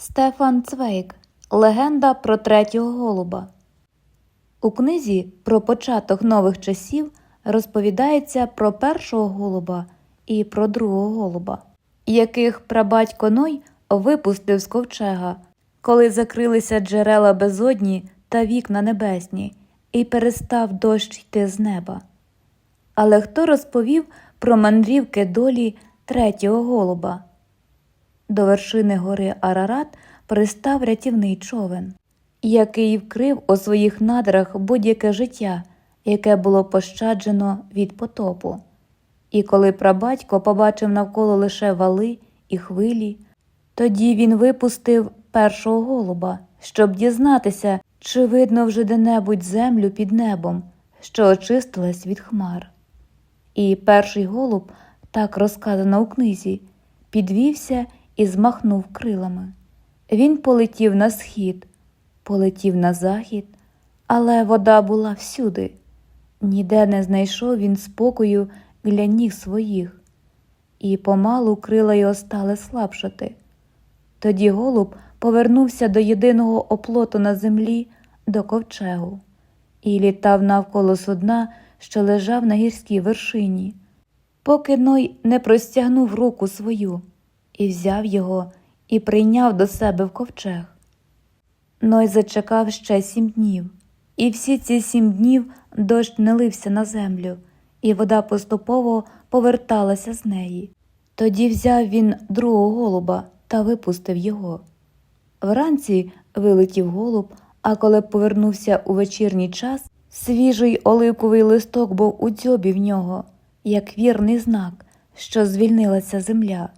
Стефан Цвейк Легенда про третього голуба. У книзі про початок нових часів розповідається про першого голуба і про другого голуба, яких прабатько Ной випустив з ковчега, коли закрилися джерела безодні та вікна небесні, і перестав дощ йти з неба. Але хто розповів про мандрівки долі третього голуба? До вершини гори Арарат пристав рятівний човен, який вкрив у своїх надрах будь-яке життя, яке було пощаджено від потопу. І коли прабатько побачив навколо лише вали і хвилі, тоді він випустив першого голуба, щоб дізнатися, чи видно вже де-небудь землю під небом, що очистилась від хмар. І перший голуб, так розказано у книзі, підвівся і змахнув крилами. Він полетів на схід, полетів на захід, але вода була всюди. Ніде не знайшов він спокою для ніг своїх, і помалу крила його стали слабшати. Тоді голуб повернувся до єдиного оплоту на землі, до ковчегу, і літав навколо судна, що лежав на гірській вершині, поки Ной не простягнув руку свою і взяв його і прийняв до себе в ковчег. Ной зачекав ще сім днів, і всі ці сім днів дощ не лився на землю, і вода поступово поверталася з неї. Тоді взяв він другого голуба та випустив його. Вранці вилетів голуб, а коли повернувся у вечірній час, свіжий оливковий листок був у дзьобі в нього, як вірний знак, що звільнилася земля.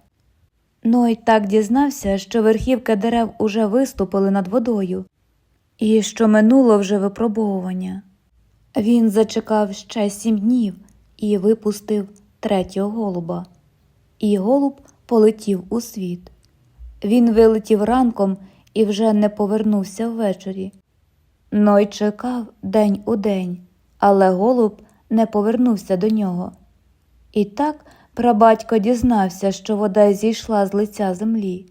Ной так дізнався, що верхівки дерев уже виступили над водою, і що минуло вже випробовування. Він зачекав ще сім днів і випустив третього голуба, і голуб полетів у світ. Він вилетів ранком і вже не повернувся ввечері. Ной чекав день у день, але голуб не повернувся до нього. І так прабатько дізнався, що вода зійшла з лиця землі.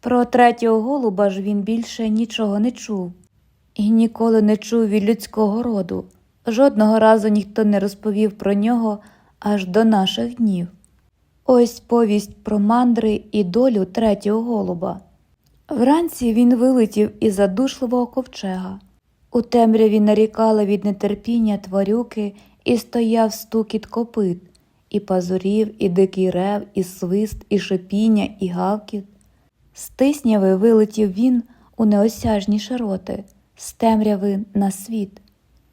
Про третього голуба ж він більше нічого не чув і ніколи не чув від людського роду. Жодного разу ніхто не розповів про нього аж до наших днів. Ось повість про мандри і долю третього голуба. Вранці він вилетів із задушливого ковчега. У темряві нарікали від нетерпіння тварюки і стояв стукіт копит, і пазурів, і дикий рев, і свист, і шипіння, і гавкіт. З тисняви вилетів він у неосяжні широти, з темряви на світ.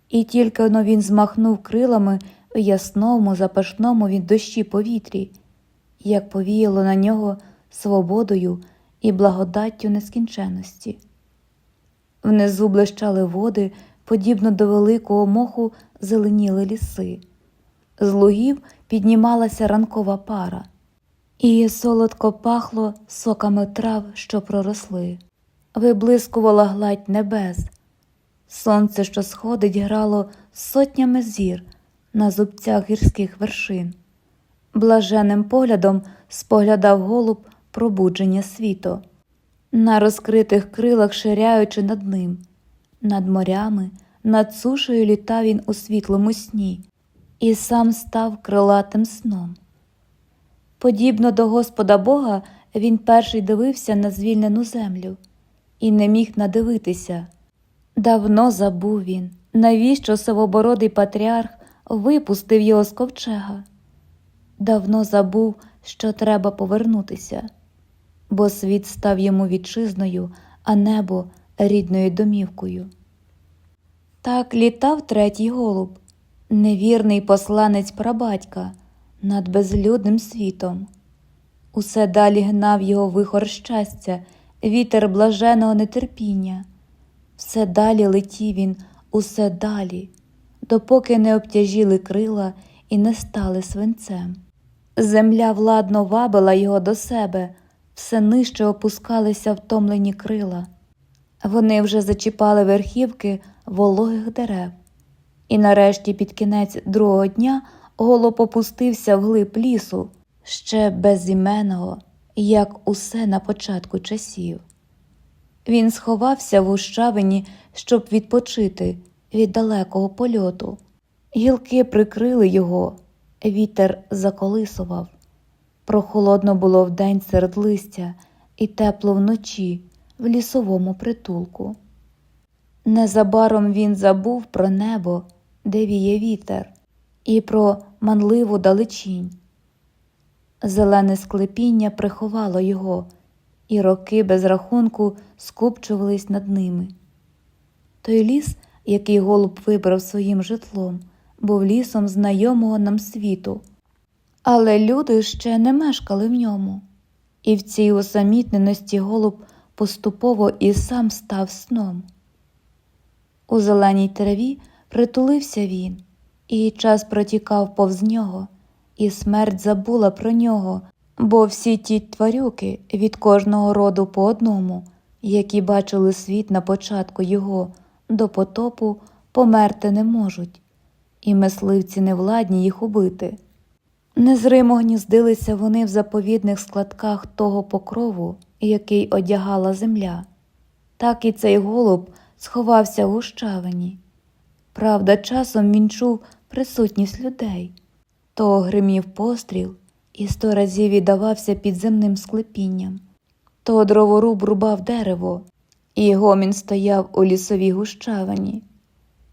І тільки но він змахнув крилами в ясному, запашному від дощі повітрі, як повіяло на нього свободою і благодаттю нескінченності. Внизу блищали води, подібно до великого моху зеленіли ліси. З лугів піднімалася ранкова пара, і солодко пахло соками трав, що проросли, виблискувала гладь небес. Сонце, що сходить, грало сотнями зір на зубцях гірських вершин. Блаженним поглядом споглядав голуб пробудження світу, на розкритих крилах ширяючи над ним, над морями, над сушею літав він у світлому сні, і сам став крилатим сном. Подібно до Господа Бога, він перший дивився на звільнену землю і не міг надивитися. Давно забув він, навіщо сивобородий патріарх випустив його з ковчега. Давно забув, що треба повернутися, бо світ став йому вітчизною, а небо рідною домівкою. Так літав третій голуб, невірний посланець прабатька над безлюдним світом. Усе далі гнав його вихор щастя, вітер блаженого нетерпіння. Все далі летів він, усе далі, допоки не обтяжіли крила і не стали свинцем. Земля владно вабила його до себе, все нижче опускалися втомлені крила. Вони вже зачіпали верхівки вологих дерев. І нарешті під кінець другого дня голуб опустився вглиб лісу, ще безіменного, як усе на початку часів. Він сховався в ущавині, щоб відпочити від далекого польоту. Гілки прикрили його, вітер заколисував. Прохолодно було вдень серед листя і тепло вночі в лісовому притулку. Незабаром він забув про небо, де віє вітер, і про манливу далечінь. Зелене склепіння приховало його, і роки без рахунку скупчувались над ними. Той ліс, який голуб вибрав своїм житлом, був лісом знайомого нам світу, але люди ще не мешкали в ньому, і в цій усамітненості голуб поступово і сам став сном. У зеленій траві притулився він, і час протікав повз нього, і смерть забула про нього, бо всі ті тварюки від кожного роду по одному, які бачили світ на початку його до потопу, померти не можуть, і мисливці не владні їх убити. Незримо гніздилися вони в заповідних складках того покрову, який одягала земля. Так і цей голуб сховався в гущавині. Правда, часом він чув присутність людей, то гримів постріл і сто разів віддавався підземним склепінням, то дроворуб рубав дерево, і гомін стояв у лісовій гущавині,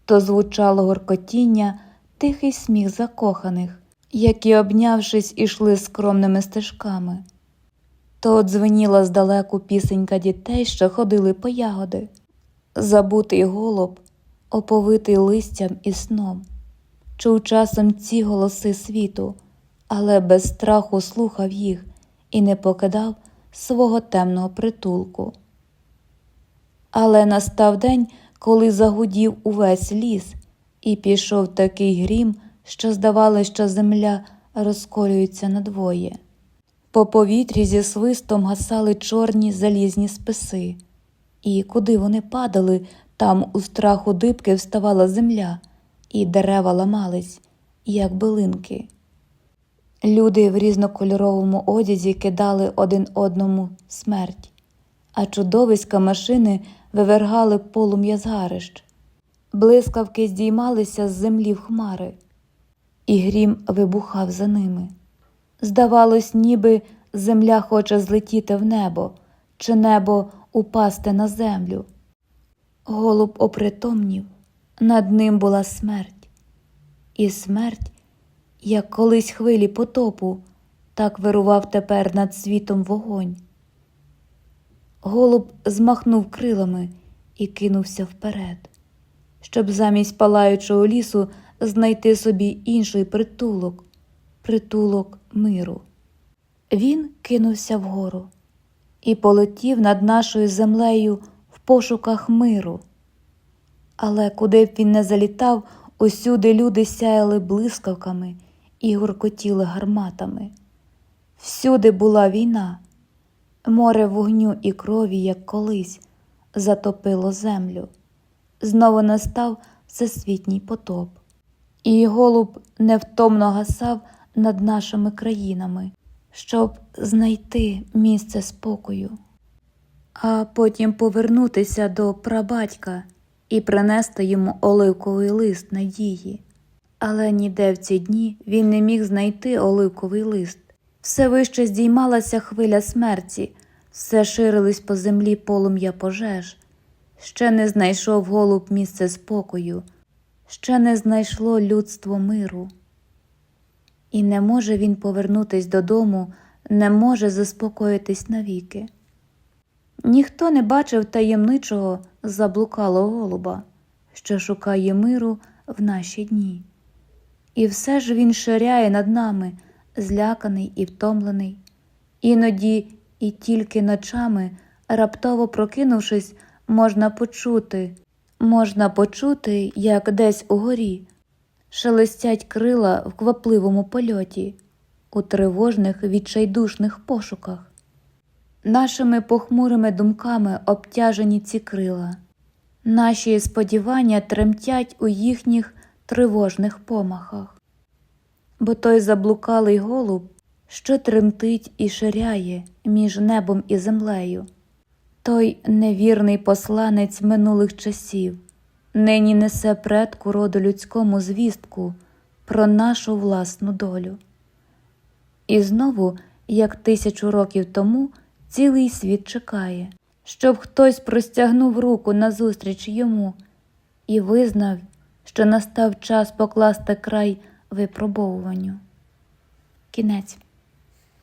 то звучало горкотіння, тихий сміх закоханих, які, обнявшись, ішли скромними стежками. То дзвеніла здалеку пісенька дітей, що ходили по ягоди, забутий голуб, оповитий листям і сном, чув часом ці голоси світу, але без страху слухав їх і не покидав свого темного притулку. Але настав день, коли загудів увесь ліс, і пішов такий грім, що здавалося, що земля розколюється надвоє. По повітрі зі свистом гасали чорні залізні списи, і куди вони падали, там у страху дибки вставала земля, і дерева ламались, як билинки. Люди в різнокольоровому одязі кидали один одному смерть, а чудовиська машини вивергали полум'я згарищ. Блискавки здіймалися з землі в хмари, і грім вибухав за ними. Здавалось, ніби земля хоче злетіти в небо, чи небо упасти на землю. Голуб опритомнів, над ним була смерть, і смерть, як колись хвилі потопу, так вирував тепер над світом вогонь. Голуб змахнув крилами і кинувся вперед, щоб замість палаючого лісу знайти собі інший притулок, притулок миру. Він кинувся вгору і полетів над нашою землею пошуках миру. Але куди б він не залітав, усюди люди сяяли блискавками і гуркотіли гарматами. Всюди була війна, море вогню і крові, як колись, затопило землю. Знову настав всесвітній потоп, і голуб невтомно гасав над нашими країнами, щоб знайти місце спокою, а потім повернутися до прабатька і принести йому оливковий лист надії. Але ніде в ці дні він не міг знайти оливковий лист. Все вище здіймалася хвиля смерті, все ширились по землі полум'я пожеж. Ще не знайшов голуб місце спокою, ще не знайшло людство миру. І не може він повернутись додому, не може заспокоїтись навіки. Ніхто не бачив таємничого заблукалого голуба, що шукає миру в наші дні. І все ж він ширяє над нами, зляканий і втомлений, іноді і тільки ночами, раптово прокинувшись, можна почути, можна почути, як десь угорі шелестять крила в квапливому польоті, у тривожних відчайдушних пошуках. Нашими похмурими думками обтяжені ці крила, наші сподівання тремтять у їхніх тривожних помахах. Бо той заблукалий голуб, що тремтить і ширяє між небом і землею. Той невірний посланець минулих часів нині несе предку роду людському звістку про нашу власну долю. І знову, як тисячу років тому, цілий світ чекає, щоб хтось простягнув руку назустріч йому і визнав, що настав час покласти край випробовуванню. Кінець.